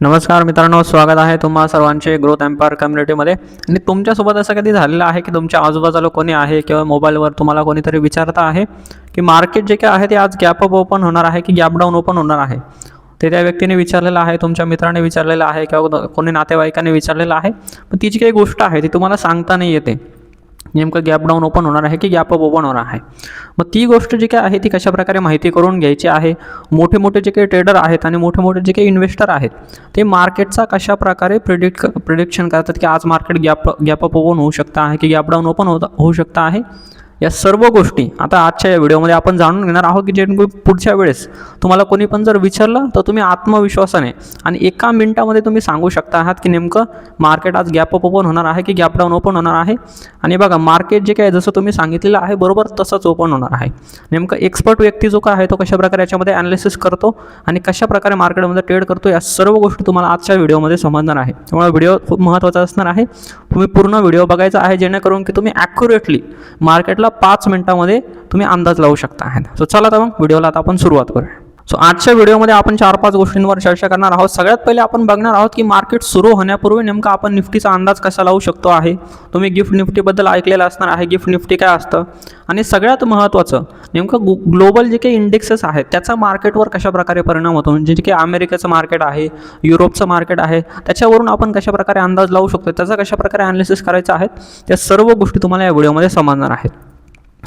नमस्कार मित्रांनो स्वागत आहे तुम्हा सर्वांचे ग्रोथ एम्पायर कम्युनिटीमध्ये. आणि तुमच्यासोबत असं कधी झालेलं आहे की तुमच्या आजूबाजूला कोणी आहे किंवा मोबाईलवर तुम्हाला कोणीतरी विचारता आहे की मार्केट जे काय आहे ते आज गॅप अप ओपन होणार आहे की गॅप डाऊन ओपन होणार आहे? ते त्या व्यक्तीने विचारलेलं आहे तुमच्या मित्राने विचारलेलं आहे किंवा कोणी नातेवाईकाने विचारलेलं आहे. पण ती जी काही गोष्ट आहे ती तुम्हाला सांगता नाही येते. नेमकं गॅप डाऊन ओपन होणार आहे की गॅप अप ओपन होणार आहे? मग ती गोष्ट जी काय आहे ती कशाप्रकारे माहिती करून घ्यायची आहे? मोठे मोठे जे काही ट्रेडर आहेत आणि मोठे मोठे जे काही इन्व्हेस्टर आहेत ते मार्केटचा कशाप्रकारे प्रिडिक्ट प्रिडिक्शन करतात की आज market gap gap up open होऊ शकतं आहे की गॅप डाऊन ओपन होता होऊ शकतं आहे? या सर्व गोष्टी आता आजच्या या व्हिडिओमध्ये आपण जाणून घेणार आहोत की जेणेकरून पुढच्या वेळेस तुम्हाला कोणी पण जर विचारलं तर तुम्ही आत्मविश्वासाने आणि एका मिनटामध्ये तुम्ही सांगू शकता आहात की नेमकं मार्केट आज गॅप अप ओपन होणार आहे की गॅप डाऊन ओपन होणार आहे? आणि बघा मार्केट जे काय जसं तुम्ही सांगितलेलं आहे बरोबर तसंच ओपन होणार आहे. नेमकं एक्सपर्ट व्यक्ती जो काय आहे तो कशाप्रकारे याच्यामध्ये ॲनालिसिस करतो आणि कशाप्रकारे मार्केटमध्ये ट्रेड करतो या सर्व गोष्टी तुम्हाला आजच्या व्हिडिओमध्ये समजणार आहे. त्यामुळे व्हिडिओ खूप महत्त्वाचा असणार आहे. तुम्ही पूर्ण व्हिडिओ बघायचा आहे जेणेकरून की तुम्ही ॲक्युरेटली मार्केटला पाच मिनिटामध्ये तुम्ही अंदाज लावू शकता. आहेत सो चला तर मग व्हिडिओला आता आपण सुरुवात करूया. सो आजच्या व्हिडिओमध्ये आपण चार पाच गोष्टींवर चर्चा करणार आहोत. सगळ्यात पहिले आपण बघणार आहोत की मार्केट सुरू होण्यापूर्वी नेमका आपण निफ्टीचा अंदाज कसा लावू शकतो आहे? तुम्ही गिफ्ट निफ्टीबद्दल ऐकलेलं असणार आहे. गिफ्ट निफ्टी काय असतं? आणि सगळ्यात महत्त्वाचं नेमकं गु ग्लोबल जे काही इंडेक्सेस आहेत त्याचा मार्केटवर कशाप्रकारे परिणाम होतो? म्हणजे जे काही अमेरिकेचं मार्केट आहे युरोपचं मार्केट आहे त्याच्यावरून आपण कशाप्रकारे अंदाज लावू शकतो? त्याचा कशाप्रकारे ॲनालिसिस करायचं आहे? त्या सर्व गोष्टी तुम्हाला या व्हिडिओमध्ये समजणार आहेत.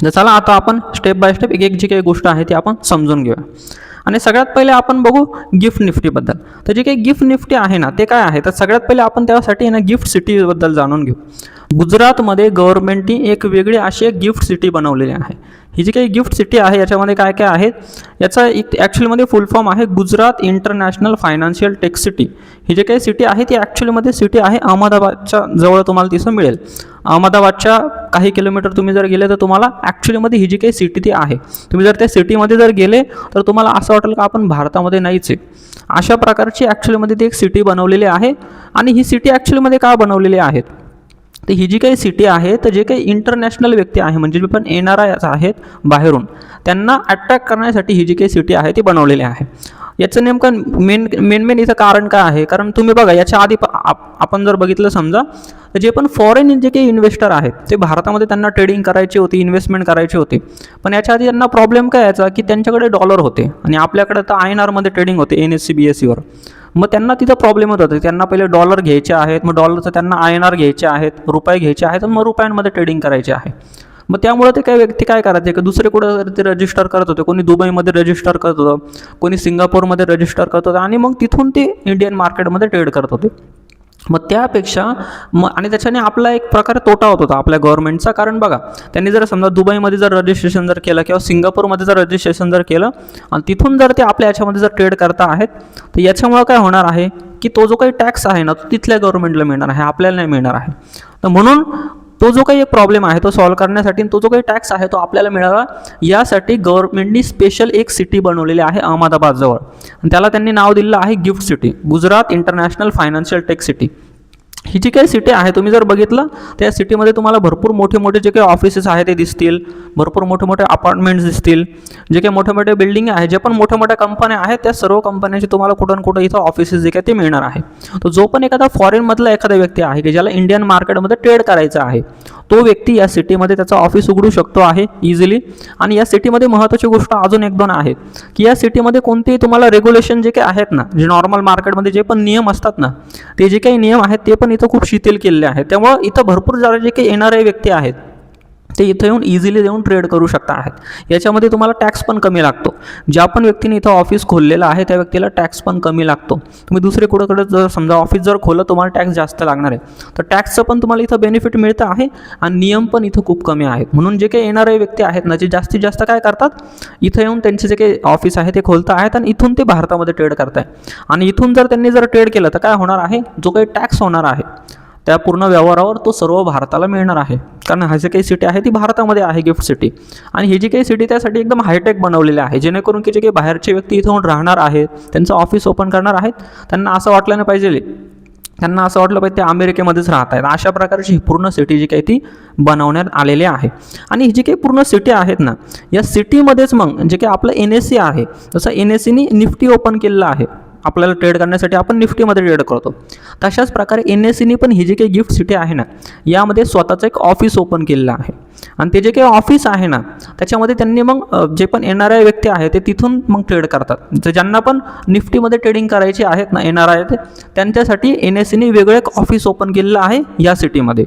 तर चला आता आपण स्टेप बाय स्टेप एक एक जी काही गोष्ट आहे ती आपण समजून घेऊया. आणि सगळ्यात पहिले आपण बघू गिफ्ट निफ्टीबद्दल. तर जे काही गिफ्ट निफ्टी आहे ना ते काय आहे? तर सगळ्यात पहिले आपण त्यासाठी ना गिफ्ट सिटीबद्दल जाणून घेऊ. गुजरातमध्ये गव्हर्नमेंटनी एक वेगळी अशी एक गिफ्ट सिटी बनवलेली आहे. ही जी काही गिफ्ट सिटी आहे याच्यामध्ये काय काय आहेत? याचा एक ॲक्च्युलीमध्ये फुल फॉर्म आहे Gujarat international financial tech city ही जी काही सिटी आहे ती ॲक्च्युलीमध्ये सिटी आहे अहमदाबादच्या जवळ तुम्हाला तिथं मिळेल. अहमदाबादच्या काही किलोमीटर तुम्ही जर गेले तर तुम्हाला ॲक्च्युलीमध्ये ही जी काही सिटी ती आहे. तुम्ही जर त्या सिटीमध्ये जर गेले तर तुम्हाला असं वाटेल का आपण भारतामध्ये नाहीच आहे. अशा प्रकारची ॲक्च्युलीमध्ये ती एक सिटी बनवलेली आहे. आणि ही सिटी ॲक्च्युलीमध्ये का बनवलेली आहेत तर ही जी काही सिटी आहे तर जे काही इंटरनॅशनल व्यक्ती आहे म्हणजे पण एन आर आय आहेत बाहेरून त्यांना अट्रॅक्ट करण्यासाठी ही जी काही सिटी आहे ती बनवलेली आहे. याचं नेमकं मेन मेन मेन इथं कारण काय आहे? कारण तुम्ही बघा याच्या आधी आप- आपण जर बघितलं समजा तर जे पण फॉरेन जे काही इन्व्हेस्टर आहेत ते भारतामध्ये त्यांना ट्रेडिंग करायची होती इन्व्हेस्टमेंट करायची होती. पण याच्या आधी त्यांना प्रॉब्लेम काय यायचा की त्यांच्याकडे डॉलर होते. आणि आपल्याकडे तर आय एन आरमध्ये ट्रेडिंग होते N S C B S सीवर मग त्यांना तिथं प्रॉब्लेम होत होते. त्यांना पहिले डॉलर घ्यायचे आहेत मग डॉलरचं त्यांना आय एन आर घ्यायचे आहेत रुपये घ्यायचे आहेत मग रुपयांमध्ये ट्रेडिंग करायचे आहे. मग त्यामुळे ते काय व्यक्ती काय करायचे की दुसरे कुठं ते रजिस्टर करत होते. कोणी दुबईमध्ये रजिस्टर करत होतं कोणी सिंगापूरमध्ये रजिस्टर करत होतं आणि मग तिथून ते इंडियन मार्केटमध्ये ट्रेड करत होते. मग त्यापेक्षा मग आणि त्याच्याने आपला एक प्रकारे तोटा होत होता आपल्या गव्हर्नमेंटचा कारण बघा त्यांनी जर समजा दुबईमध्ये जर रजिस्ट्रेशन जर केलं किंवा सिंगापूरमध्ये जर रजिस्ट्रेशन जर केलं आणि तिथून जर ते आपल्या याच्यामध्ये जर ट्रेड करता आहेत तर याच्यामुळं काय होणार आहे की तो जो काही टॅक्स आहे ना तो तिथल्या गव्हर्नमेंटला मिळणार आहे आपल्याला नाही मिळणार आहे. तर म्हणून तो जो काही एक प्रॉब्लेम आहे तो सॉल्व्ह करण्यासाठी तो जो काही टॅक्स आहे तो आपल्याला मिळावा यासाठी गव्हर्नमेंटनी स्पेशल एक सिटी बनवलेली आहे अहमदाबादजवळ. आणि त्याला त्यांनी नाव दिलेलं आहे gift city Gujarat international financial tech city ही जी काही सिटी आहे तुम्ही जर बघितलं त्या सिटीमध्ये तुम्हाला भरपूर मोठे मोठे जे काही ऑफिसेस आहे ते दिसतील. भरपूर मोठे मोठे अपार्टमेंट्स दिसतील. जे काही मोठे मोठे बिल्डिंग आहे जे पण मोठ्या मोठ्या कंपन्या आहेत त्या सर्व कंपन्यांचे तुम्हाला कुठं ना कुठं इथं ऑफिसेस जे काही ते मिळणार आहे. तर जो पण एखादा फॉरेनमधला एखादा व्यक्ती आहे की ज्याला इंडियन मार्केटमध्ये ट्रेड करायचा आहे तो व्यक्ती या सिटीमध्ये त्याचा ऑफिस उघडू शकतो आहे इझिली आणि या सिटीमध्ये महत्त्वाची गोष्ट अजून एक दोन आहे की या सिटीमध्ये कोणतेही तुम्हाला रेग्युलेशन जे काही आहेत ना जे नॉर्मल मार्केटमध्ये जे पण नियम असतात ना ते जे काही नियम आहेत ते पण इथं खूप शिथिल केलेले आहेत. त्यामुळं इथं भरपूर जरा जे काही येणारे व्यक्ती आहेत ते इथं येऊन इझिली देऊन ट्रेड करू शकता आहेत. याच्यामध्ये तुम्हाला टॅक्स पण कमी लागतो. ज्या पण व्यक्तीने इथं ऑफिस खोललेलं आहे त्या व्यक्तीला टॅक्स पण कमी लागतो. तुम्ही दुसरे कुठंकडे जर समजा ऑफिस जर खोलं तुम्हाला टॅक्स जास्त लागणार आहे. तर टॅक्सचं पण तुम्हाला इथं बेनिफिट मिळतं आहे आणि नियम पण इथं खूप कमी आहेत. म्हणून जे काही येणारे व्यक्ती आहेत ना जे जास्तीत जास्त काय करतात? इथं येऊन त्यांचे जे काही ऑफिस आहे ते खोलत आहेत आणि इथून ते भारतामध्ये ट्रेड करताय. आणि इथून जर त्यांनी जर ट्रेड केलं तर काय होणार आहे? जो काही टॅक्स होणार आहे त्या पूर्ण व्यवहारावर तो सर्व भारताला मिळणार आहे. कारण हा जे काही सिटी आहे ती भारतामध्ये आहे गिफ्ट सिटी आणि ही जी काही सिटी त्यासाठी एकदम हायटेक बनवलेली आहे जेणेकरून की जे काही बाहेरचे व्यक्ती इथं होऊन राहणार आहेत त्यांचं ऑफिस ओपन करणार आहेत त्यांना असं वाटलं नाही पाहिजे. त्यांना असं वाटलं पाहिजे ते अमेरिकेमध्येच राहत आहेत. अशा प्रकारची ही पूर्ण सिटी जी काही ती बनवण्यात आलेली आहे. आणि ही जी काही पूर्ण सिटी आहेत ना या सिटीमध्येच मग जे काही आपलं एन एस सी आहे जसं एन एस सीनी निफ्टी ओपन केलेलं आहे. आपल्याला ट्रेड करण्यासाठी आपण निफ्टीमध्ये ट्रेड करतो. तशाच प्रकारे एन एस सीने पण ही जी काही गिफ्ट सिटी आहे ना यामध्ये स्वतःचं एक ऑफिस ओपन केलेलं आहे. आणि ते जे काही ऑफिस आहे ना त्याच्यामध्ये त्यांनी मग जे पण येणारे व्यक्ती आहे ते तिथून मग ट्रेड करतात. तर ज्यांना पण निफ्टीमध्ये ट्रेडिंग करायची आहेत ना येणार आहेत त्यांच्यासाठी एन एस सीने वेगळं एक ऑफिस ओपन केलेलं आहे या सिटीमध्ये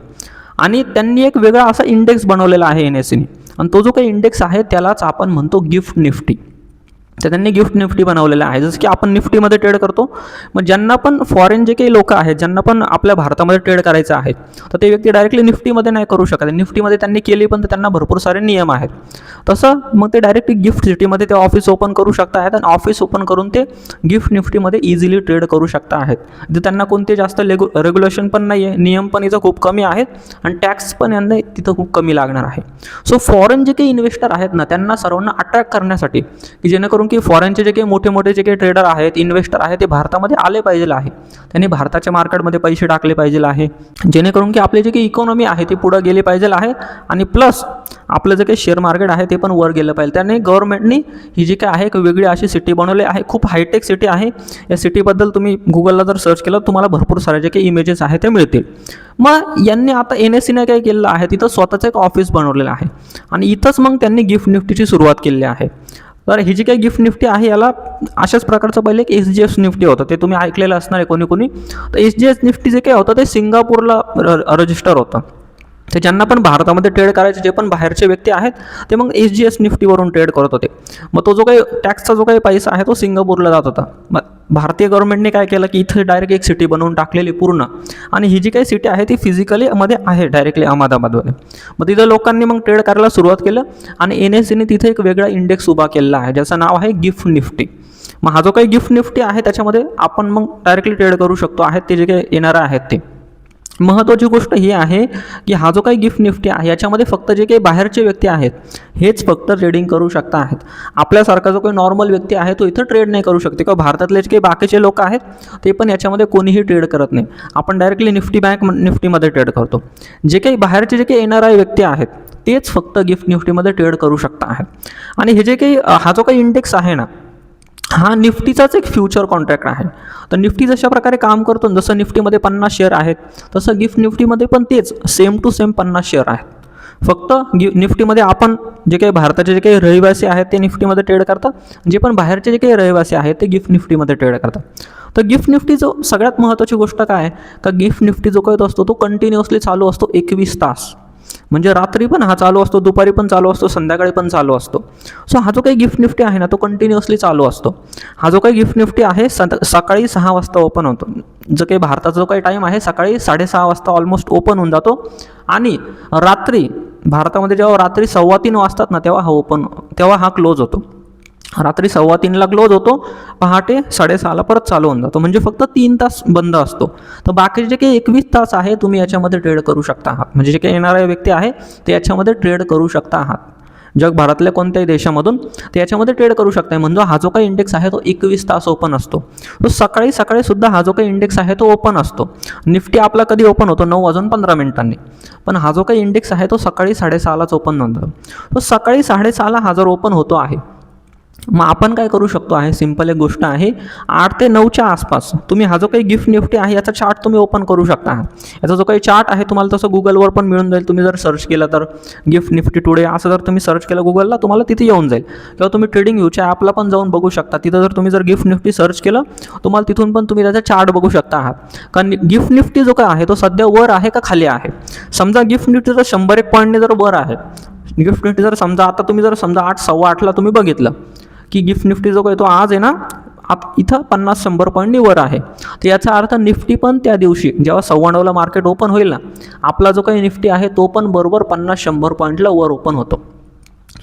आणि त्यांनी एक वेगळा असा इंडेक्स बनवलेला आहे एन एस सीने आणि तो जो काही इंडेक्स आहे त्यालाच आपण म्हणतो गिफ्ट निफ्टी तर त्यांनी गिफ्ट निफ्टी बनवलेलं आहे. जसं की आपण निफ्टीमध्ये ट्रेड करतो मग ज्यांना पण फॉरेन जे काही लोक आहेत ज्यांना पण आपल्या भारतामध्ये ट्रेड करायचं आहे तर ते व्यक्ती डायरेक्टली निफ्टीमध्ये नाही करू शकत. निफ्टीमध्ये त्यांनी केली पण तर त्यांना भरपूर सारे नियम आहेत. तसं मग ते डायरेक्टली गिफ्ट सिटीमध्ये ते ऑफिस ओपन करू शकता आहेत आणि ऑफिस ओपन करून ते गिफ्ट निफ्टीमध्ये इझिली ट्रेड करू शकता आहेत जे त्यांना कोणते जास्त लेगु रेग्युलेशन पण नाही आहे नियम पण इथं खूप कमी आहेत आणि टॅक्स पण यांना तिथं खूप कमी लागणार आहे. सो फॉरेन जे काही इन्व्हेस्टर आहेत ना त्यांना सर्वांना अट्रॅक्ट करण्यासाठी की जेणेकरून की फॉरेनचे जे काही मोठे मोठे जे काही ट्रेडर आहेत इन्व्हेस्टर आहेत ते भारतामध्ये आले पाहिजे आहे. त्यांनी भारताच्या मार्केटमध्ये पैसे टाकले पाहिजे आहे. जेणेकरून की आपली जे काही इकॉनॉमी आहे ती पुढं गेली पाहिजे आहे. आणि प्लस आपलं जे काही शेअर मार्केट आहे ते पण वर गेलं पाहिजे. त्याने गव्हर्नमेंटनी ही जी काय आहे एक वेगळी अशी सिटी बनवली आहे. खूप हायटेक सिटी आहे. या सिटीबद्दल तुम्ही गुगलला जर सर्च केलं तुम्हाला भरपूर सारे जे काही इमेजेस आहे ते मिळतील. मग यांनी आता एन एस सीने काय केलेलं आहे तिथं स्वतःचं एक ऑफिस बनवलेलं आहे. आणि इथंच मग त्यांनी गिफ्ट निफ्टीची सुरुवात केली आहे. तर ही जी काही गिफ्ट निफ्टी आहे याला अशाच प्रकारचं पहिले एक एस जी एस निफ्टी होतं. ते तुम्ही ऐकलेलं असणार आहे कोणी कोणी. तर एस जी एस निफ्टी जे काही होतं ते सिंगापूरला रजिस्टर होतं. ते ज्यांना पण भारतामध्ये ट्रेड करायचे जे पण बाहेरचे व्यक्ती आहेत ते मग एस जी एस निफ्टीवरून ट्रेड करत होते. मग तो जो काही टॅक्सचा जो काही पैसा आहे तो सिंगापूरला जात होता. मग भारतीय गव्हर्नमेंटने काय केलं की इथे डायरेक्ट एक सिटी बनवून टाकलेली पूर्ण. आणि ही जी काही सिटी आहे ती फिजिकली मध्ये आहे डायरेक्टली अहमदाबादमध्ये. मग तिथं लोकांनी मग ट्रेड करायला सुरुवात केलं आणि एन एस सीने तिथे एक वेगळा इंडेक्स उभा केलेला आहे ज्याचं नाव आहे गिफ्ट निफ्टी मग हा जो काही गिफ्ट निफ्टी आहे त्याच्यामध्ये आपण मग डायरेक्टली ट्रेड करू शकतो. आहेत ते जे काही येणारं आहेत ते. महत्त्वाची गोष्ट ही आहे की हा जो काही गिफ्ट निफ्टी आहे याच्यामध्ये फक्त जे काही बाहेरचे व्यक्ती आहेत हेच फक्त ट्रेडिंग करू शकता आहेत. आपल्यासारखा जो काही नॉर्मल व्यक्ती आहे तो इथं ट्रेड नाही करू शकते. किंवा भारतातले जे काही बाकीचे लोक आहेत ते पण याच्यामध्ये कोणीही ट्रेड करत नाही. आपण डायरेक्टली निफ्टी बँक निफ्टीमध्ये ट्रेड करतो. जे काही बाहेरचे जे काही येणारे व्यक्ती आहेत तेच फक्त गिफ्ट निफ्टीमध्ये ट्रेड करू शकता आहेत. आणि हे जे काही हा जो काही इंडेक्स आहे ना हा निफ्टीचाच एक फ्युचर कॉन्ट्रॅक्ट आहे. तर निफ्टी जशा प्रकारे काम करतो जसं निफ्टीमध्ये पन्नास शेअर आहेत तसं गिफ्ट निफ्टीमध्ये पण तेच सेम टू सेम पन्नास शेअर आहेत. फक्त गि निफ्टीमध्ये आपण जे काही भारताचे जे काही रहिवासी आहेत ते निफ्टीमध्ये ट्रेड करतात. जे पण बाहेरचे जे काही रहिवासी आहेत ते गिफ्ट निफ्टीमध्ये ट्रेड करतात. तर गिफ्ट निफ्टी जो सगळ्यात महत्त्वाची गोष्ट काय आहे? का गिफ्ट निफ्टी जो काही असतो तो कंटिन्युअसली चालू असतो एकवीस तास. म्हणजे रात्री पण हा चालू असतो दुपारी पण चालू असतो संध्याकाळी पण चालू असतो. सो हा जो काही गिफ्ट निफ्टी आहे ना तो कंटिन्युअसली चालू असतो. हा जो काही गिफ्ट निफ्टी आहे सं सकाळी सहा वाजता ओपन होतो. जो काही भारताचा जो काही टाईम आहे सकाळी साडेसहा वाजता ऑलमोस्ट ओपन होऊन जातो. आणि रात्री भारतामध्ये जेव्हा रात्री सव्वा तीन वाजतात ना तेव्हा हा ओपन तेव्हा हा क्लोज होतो. रात्री सव्वा तीनला क्लोज होतो पहाटे साडेसहाला परत चालू होऊन जातो. म्हणजे फक्त तीन तास बंद असतो. तर बाकीचे जे काही एकवीस तास आहे तुम्ही याच्यामध्ये ट्रेड करू शकता आहात. म्हणजे जे काही येणारे व्यक्ती आहे ते याच्यामध्ये ट्रेड करू शकता आहात. जगभरातल्या कोणत्याही देशामधून ते याच्यामध्ये ट्रेड करू शकता म्हणजे हा जो काही इंडेक्स आहे तो एकवीस तास ओपन असतो. तो सकाळी सकाळी सुद्धा हा जो काही इंडेक्स आहे तो ओपन असतो. निफ्टी आपला कधी ओपन होतो? नऊ वाजून पंधरा मिनिटांनी. पण हा जो काही इंडेक्स आहे तो सकाळी साडेसहालाच ओपन होतो तो सकाळी साडेसहाला हा जर ओपन होतो आहे मग आपण काय करू शकतो आहे? सिंपल एक गोष्ट आहे. आठ ते नऊच्या आसपास तुम्ही हा जो काही गिफ्ट निफ्टी आहे याचा चार्ट तुम्ही ओपन करू शकता. याचा जो काही चार्ट आहे तुम्हाला तसं गुगलवर पण मिळून जाईल. तुम्ही जर सर्च केलं तर गिफ्ट निफ्टी टुडे असं जर तुम्ही सर्च केलं गुगलला तुम्हाला तिथे येऊन जाईल. किंवा तुम्ही ट्रेडिंग व्ह्यूच्या ॲपला पण जाऊन बघू शकता. तिथं जर तुम्ही जर गिफ्ट निफ्टी सर्च केलं तुम्हाला तिथून पण तुम्ही त्याचा चार्ट बघू शकता आहात कारण गिफ्ट निफ्टी जो काय आहे तो सध्या वर आहे का खाली आहे? समजा गिफ्ट निफ्टी जर शंभर एक पॉईंटने जर वर आहे गिफ्ट निफ्टी जर समजा आता तुम्ही जर समजा आठ सव्वा आठला तुम्ही बघितलं की गिफ्ट निफ्टी जो काही तो आज आहे ना आप इथं पन्नास शंभर पॉईंटनी वर आहे. तर याचा अर्थ निफ्टी पण त्या दिवशी जेव्हा सव्वाण्णवला मार्केट ओपन होईल ना आपला जो काही निफ्टी आहे तो पण बरोबर पन्नास शंभर पॉईंटला वर ओपन होतो.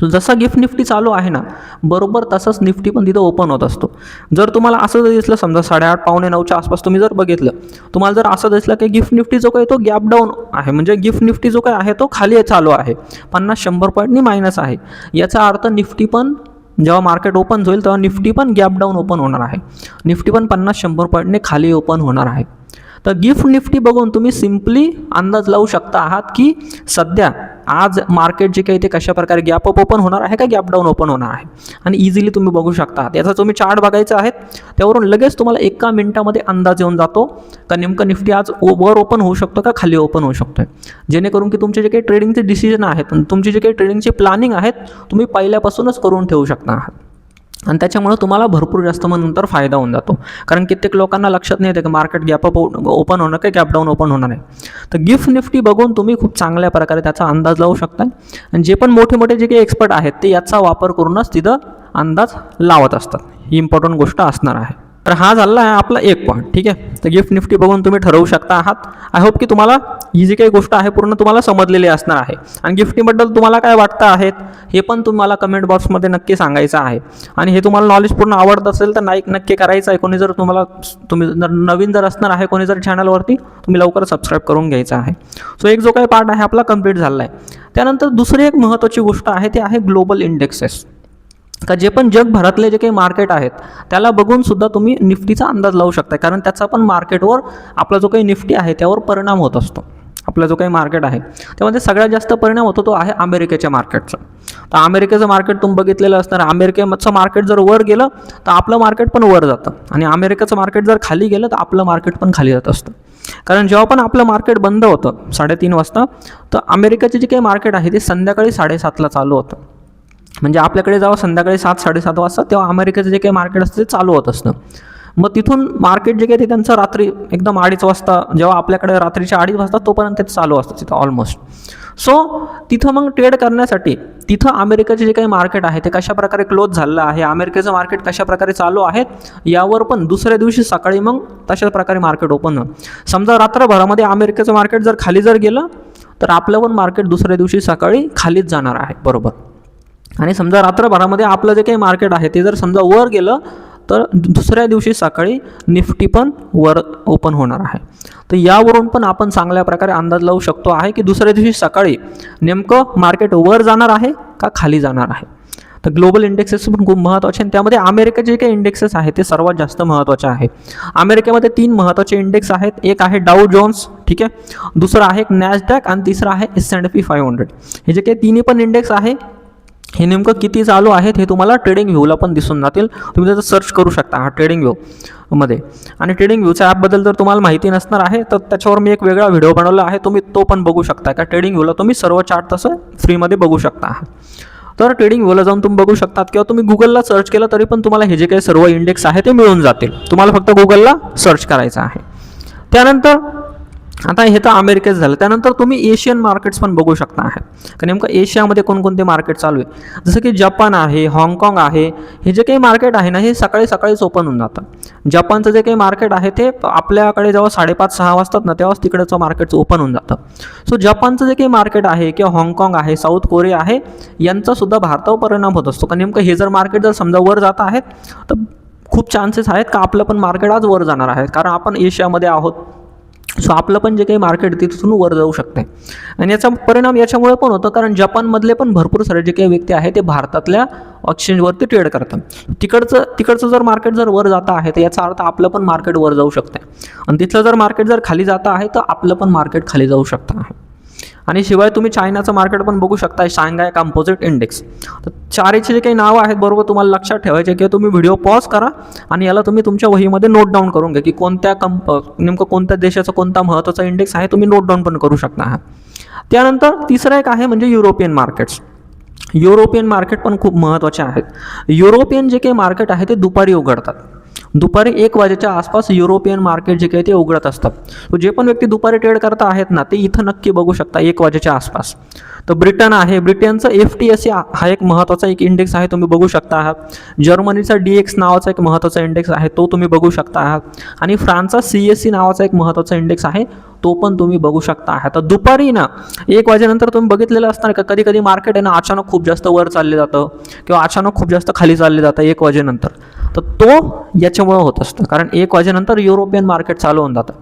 जसा गिफ्ट निफ्टी चालू आहे ना बरोबर तसंच निफ्टी पण तिथं ओपन होत असतो. जर तुम्हाला असं जर दिसलं समजा साडेआठ पावणे नऊच्या आसपास तुम्ही जर बघितलं तुम्हाला जर असं दिसलं की गिफ्ट निफ्टी जो काही तो गॅप डाऊन आहे म्हणजे गिफ्ट निफ्टी जो काय आहे तो खाली चालू आहे. पन्नास शंभर पॉईंटनी मायनस आहे. याचा अर्थ निफ्टी पण जेव्हा मार्केट ओपन होईल तेव्हा निफ्टी पण गॅप डाऊन ओपन होणार आहे. निफ्टी पण पन्नास शंभर पॉईंटने खाली ओपन होणार आहे. तर गिफ्ट निफ्टी बघून तुम्ही सिम्पली अंदाज लावू शकता आहात की सध्या आज मार्केट जे काही ते कशा प्रकारे गॅप अप ओपन होणार आहे का गॅप डाऊन ओपन होणार आहे? आणि इझिली तुम्ही बघू शकता याचा तुम्ही चार्ट बघायचा आहे. त्यावरून लगेच तुम्हाला एका मिनिटामध्ये अंदाज येऊन जातो का नेमकं निफ्टी आज वर ओपन होऊ शकतो का खाली ओपन होऊ शकतो जेणेकरून की तुमचे जे काही ट्रेडिंगचे डिसिजन आहेत तुमचे तुमची जे काही ट्रेडिंगचे प्लॅनिंग आहेत तुम्ही पहिल्यापासूनच करून ठेवू शकता. आहात आणि त्याच्यामुळं तुम्हाला भरपूर जास्त मग नंतर फायदा होऊन जातो. कारण कित्येक लोकांना लक्षात नाही येतं की मार्केट गॅप अप ओपन होणार काय गॅपडाऊन ओपन होणार आहे. तर गिफ्ट निफ्टी बघून तुम्ही खूप चांगल्या प्रकारे त्याचा अंदाज लावू शकता आणि जे पण मोठे मोठे जे काही एक्सपर्ट आहेत ते याचा वापर करूनच तिथं अंदाज लावत असतात. ही इम्पॉर्टंट गोष्ट असणार आहे. तर हा झाला आहे आपला एक पॉईंट ठीक आहे? तर गिफ्ट निफ्टी बघून तुम्ही ठरवू शकता आहात. आय होप की तुम्हाला ही जी काही गोष्ट आहे पूर्ण तुम्हाला समजलेली असणार आहे. आणि गिफ्टीबद्दल तुम्हाला काय वाटतं आहेत हे पण तुम्हाला कमेंट बॉक्समध्ये नक्की सांगायचं आहे. आणि हे तुम्हाला नॉलेज पूर्ण आवडत असेल तर नाही नक्की करायचं आहे. कोणी जर तुम्हाला तुम्ही जर नवीन जर असणार आहे कोणी जर चॅनलवरती तुम्ही लवकर सबस्क्राईब करून घ्यायचा आहे. सो एक जो काही पार्ट आहे आपला कंप्लीट झाला आहे त्यानंतर दुसरी एक महत्त्वाची गोष्ट आहे ती आहे ग्लोबल इंडेक्सेस का जे पण जगभरातले जे काही मार्केट आहेत त्याला बघून सुद्धा तुम्ही निफ्टीचा अंदाज लावू शकता कारण त्याचा पण मार्केटवर आपला जो काही निफ्टी आहे त्यावर परिणाम होत असतो. आपला जो काही मार्केट आहे त्यामध्ये सगळ्यात जास्त परिणाम होतो तो आहे अमेरिकेच्या मार्केटचा तर अमेरिकेचं मार्केट तुम्ही बघितलेलं असणार. अमेरिकेचं मार्केट जर वर गेलं तर आपलं मार्केट पण वर जातं. आणि अमेरिकेचं मार्केट जर खाली गेलं तर आपलं मार्केट पण खाली जात असतं. कारण जेव्हा पण आपलं मार्केट बंद होतं साडेतीन वाजता तर अमेरिकेचे जे काही मार्केट आहे ते संध्याकाळी साडेसातला चालू होतं. म्हणजे आपल्याकडे जेव्हा संध्याकाळी सात साडेसात वाजता तेव्हा अमेरिकेचं जे काही मार्केट असतं ते चालू होत असतं. मग तिथून मार्केट जे काही ते त्यांचं रात्री एकदम अडीच वाजता जेव्हा आपल्याकडे रात्रीच्या अडीच वाजता तोपर्यंत ते चालू असतं तिथं ऑलमोस्ट सो तिथं मग ट्रेड करण्यासाठी तिथं अमेरिकेचे जे काही मार्केट आहे ते कशा प्रकारे क्लोज झालेलं आहे अमेरिकेचं मार्केट कशा प्रकारे चालू आहे यावर पण दुसऱ्या दिवशी सकाळी मग तशाच प्रकारे मार्केट ओपन होतं समजा रात्रभरामध्ये अमेरिकेचं मार्केट जर खाली जर गेलं तर आपलं पण मार्केट दुसऱ्या दिवशी सकाळी खालीच जाणार आहे बरोबर. आणि समजा रात्रभरामध्ये आपलं जे काही मार्केट आहे ते जर समजा वर गेलं तर दुसऱ्या दिवशी सकाळी निफ्टी पण वर ओपन होणार आहे. तर यावरून पण आपण चांगल्या प्रकारे अंदाज लावू शकतो आहे की दुसऱ्या दिवशी सकाळी नेमकं मार्केट वर जाणार आहे का खाली जाणार आहे? तर ग्लोबल इंडेक्सेस पण खूप महत्त्वाचे आणि त्यामध्ये अमेरिकेचे जे काही इंडेक्सेस आहेत ते सर्वात जास्त महत्त्वाचे आहे. अमेरिकेमध्ये तीन महत्त्वाचे इंडेक्स आहेत. एक आहे डाऊ जोन्स ठीक आहे. दुसरं आहे नॅसडॅक आणि तिसरं आहे S and P five hundred हे जे काही तिन्ही पण इंडेक्स आहे हे नेमकं किती चालू आहेत हे तुम्हाला ट्रेडिंग व्ह्यूला पण दिसून जातील. तुम्ही त्याचं सर्च करू शकता हा ट्रेडिंग व्ह्यू मध्ये. आणि ट्रेडिंग व्ह्यूच्या ॲपबद्दल जर तुम्हाला माहिती नसणार आहे तर त्याच्यावर मी एक वेगळा व्हिडिओ बनवला आहे. तुम्ही तो पण बघू शकता. का ट्रेडिंग व्ह्यूला तुम्ही सर्व चार्ट तसं फ्रीमध्ये बघू शकता तर ट्रेडिंग व्ह्यूला जाऊन तुम्ही बघू शकतात किंवा तुम्ही गुगलला सर्च केलं तरी पण तुम्हाला हे जे काही सर्व इंडेक्स आहे ते मिळून जातील. तुम्हाला फक्त गुगलला सर्च करायचं आहे. त्यानंतर आता हे तर अमेरिकेत झालं. त्यानंतर तुम्ही एशियन मार्केट्स पण बघू शकता आहे. कारण नेमकं एशियामध्ये कोणकोणते मार्केट चालू आहे? जसं की जपान आहे हाँगकाँग आहे हे जे काही मार्केट आहे ना हे सकाळी सकाळीच ओपन होऊन जातं. जपानचं जे काही मार्केट आहे ते आपल्याकडे जेव्हा साडेपाच सहा वाजतात ना तेव्हाच तिकडचं मार्केटचं ओपन होऊन जातं. सो जपानचं जे काही मार्केट आहे किंवा हाँगकाँग आहे साऊथ कोरिया आहे यांचासुद्धा भारतावर परिणाम होत असतो. का नेमकं हे जर मार्केट जर समजा वर जात आहे तर खूप चान्सेस आहेत का आपलं पण मार्केट आज वर जाणार आहे? कारण आपण एशियामध्ये आहोत. सो आपलं पण जे काही मार्केट तिथून वर जाऊ शकते. आणि याचा परिणाम याच्यामुळे पण होतं कारण जपानमधले पण भरपूर सारे जे काही व्यक्ती आहे ते भारतातल्या एक्सचेंजवरती ट्रेड करतात. तिकडचं तिकडचं जर मार्केट जर वर जातं आहे तर याचा अर्थ आपलं पण मार्केट वर जाऊ शकतं. आणि तिथलं जर मार्केट जर खाली जातं आहे तर आपलं पण मार्केट खाली जाऊ शकतं. आहे आणि शिवाय तुम्ही चायनाचं मार्केट पण बघू शकता शांघाय कंपोजिट इंडेक्स. तर चारीचे जे काही नावं आहेत बरोबर तुम्हाला लक्षात ठेवायचे किंवा तुम्ही व्हिडिओ पॉज करा आणि याला तुम्ही तुमच्या वहीमध्ये नोट डाऊन करून घ्या की कोणत्या कंप नेमकं कोणत्या देशाचा कोणता महत्त्वाचा इंडेक्स आहे तुम्ही नोट डाऊन पण करू शकता आहात त्यानंतर तिसरं एक आहे म्हणजे युरोपियन मार्केट्स. युरोपियन मार्केट पण खूप महत्त्वाचे आहेत. युरोपियन जे काही मार्केट आहे ते दुपारी उघडतात. दुपारी एक वाजेच्या आसपास युरोपियन मार्केट जे काही ते उघडत असतात जे पण व्यक्ती दुपारी ट्रेड करता आहेत ना ते इथं नक्की बघू शकता एक वाजेच्या आसपास. तर ब्रिटन आहे. ब्रिटनचं एफ टी एस हा एक महत्त्वाचा एक इंडेक्स आहे तुम्ही बघू शकता. आहात जर्मनीचा डी एक्स नावाचा एक महत्त्वाचा इंडेक्स आहे तो तुम्ही बघू शकता. आहात आणि फ्रान्सचा सी एस सी नावाचा एक महत्त्वाचा इंडेक्स आहे तो पण तुम्ही बघू शकता. आहात तर दुपारी ना एक वाजेनंतर तुम्ही बघितलेलं असणार का कधी कधी मार्केट आहे ना अचानक खूप जास्त वर चालले जातं किंवा अचानक खूप जास्त खाली चालले जातं एक वाजेनंतर. तर तो याच्यामुळं होत असतं. कारण एक वाजेनंतर युरोपियन मार्केट चालू होऊन जातं.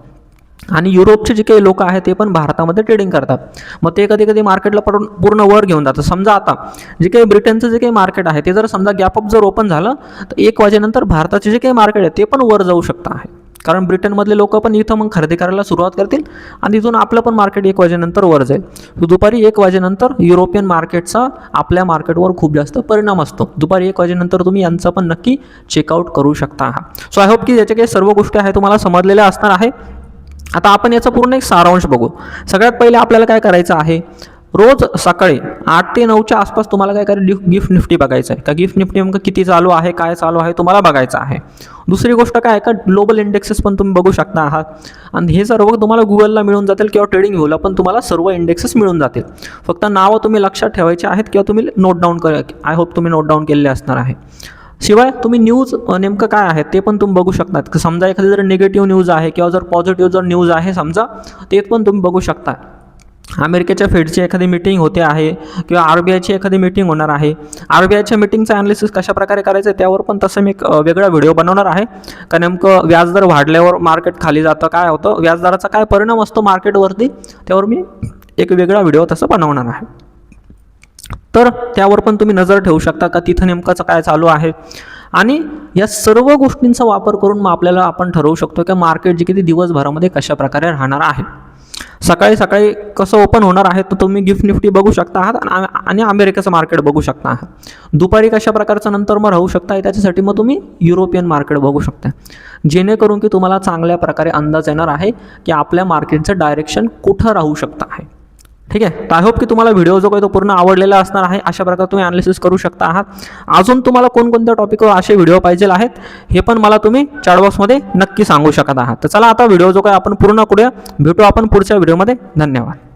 आणि युरोपचे जे काही लोक आहेत ते पण भारतामध्ये ट्रेडिंग करतात. मग ते कधी कधी मार्केटला पडून पूर्ण वर घेऊन जातं समजा आता जे काही ब्रिटनचं जे काही मार्केट आहे ते जर समजा गॅपअप जर ओपन झालं तर एक वाजेनंतर भारताचे जे काही मार्केट आहे ते पण वर जाऊ शकतं आहे. कारण ब्रिटनमधले लोक पण इथं मग खरेदी करायला सुरुवात करतील आणि तिथून आपलं पण मार्केट एक वाजेनंतर वर जाईल. दुपारी एक वाजेनंतर युरोपियन मार्केटचा आपल्या मार्केटवर खूप जास्त परिणाम असतो. दुपारी एक वाजेनंतर तुम्ही यांचा पण नक्की चेकआउट करू शकता. सो आय होप की याच्या काही सर्व गोष्टी आहे तुम्हाला समजलेल्या असणार आहे. आता आपण याचा पूर्ण एक सारांश बघू. सगळ्यात पहिले आपल्याला काय करायचं आहे? रोज सकाळी आठ ते नऊच्या आसपास तुम्हाला काय करायचं? गिफ्ट निफ्टी बघायचं आहे. का गिफ्ट निफ्टी नेमकं किती चालू आहे? काय चालू आहे? तुम्हाला बघायचं आहे. दुसरी गोष्ट काय? आहे का ग्लोबल इंडेक्सेस पण तुम्ही बघू शकता आहात. आणि हे सर्व तुम्हाला गुगलला मिळून जातील किंवा ट्रेडिंग व्ह्यूला पण तुम्हाला सर्व इंडेक्सेस मिळून जातील. फक्त नावं तुम्ही लक्षात ठेवायचे आहेत किंवा तुम्ही नोट डाऊन कर आय होप तुम्ही नोट डाऊन केलेले असणार आहे. शिवाय तुम्ही न्यूज नेमकं काय आहे ते पण तुम्ही बघू शकतात. की समजा एखादी जर निगेटिव्ह न्यूज आहे किंवा जर पॉझिटिव्ह जर न्यूज आहे समजा ते पण तुम्ही बघू शकता. अमेरिकेच्या फेडची एखादी मीटिंग होते आहे किंवा आर बी आयची एखादी मीटिंग होणार आहे. आर बी आयच्या मीटिंगचं ॲनालिसिस कशाप्रकारे करायचं आहे त्यावर पण तसं मी एक वेगळा व्हिडिओ बनवणार आहे. का नेमकं व्याजदर वाढल्यावर मार्केट खाली जातं काय होतं व्याजदराचा काय परिणाम असतो मार्केटवरती त्यावर मी एक वेगळा व्हिडिओ तसं बनवणार आहे. तर त्यावर पण तुम्ही नजर ठेवू शकता का? तिथं नेमकंच काय चालू आहे? आणि या सर्व गोष्टींचा वापर करून मग आपल्याला आपण ठरवू शकतो की मार्केट जे किती दिवसभरामध्ये कशा प्रकारे राहणार आहे. सकाळी सकाळी कसं ओपन होणार आहे तर तुम्ही गिफ्ट निफ्टी बघू शकता आहात आणि आणि अमेरिकेचं मार्केट बघू शकता आहात. दुपारी कशा प्रकारचं नंतर मग राहू शकता त्याच्यासाठी मग तुम्ही युरोपियन मार्केट बघू शकता. जेणेकरून की तुम्हाला चांगल्या प्रकारे अंदाज येणार आहे की आपल्या मार्केटचं डायरेक्शन कुठं राहू शकता आहे. ठीक आहे? तर आय होप की तुम्हाला व्हिडिओ जो काही तो पूर्ण आवडलेला असणार आहे अशा प्रकारे तुम्ही अनालिसिस करू शकता आहात. अजून तुम्हाला कोणकोणत्या टॉपिकवर असे व्हिडिओ पाहिजे आहेत हे पण मला तुम्ही चॅटबॉक्समध्ये नक्की सांगू शकत आहात. तर चला आता व्हिडिओ जो काही आपण पूर्ण करूया भेटू आपण पुढच्या व्हिडिओमध्ये धन्यवाद.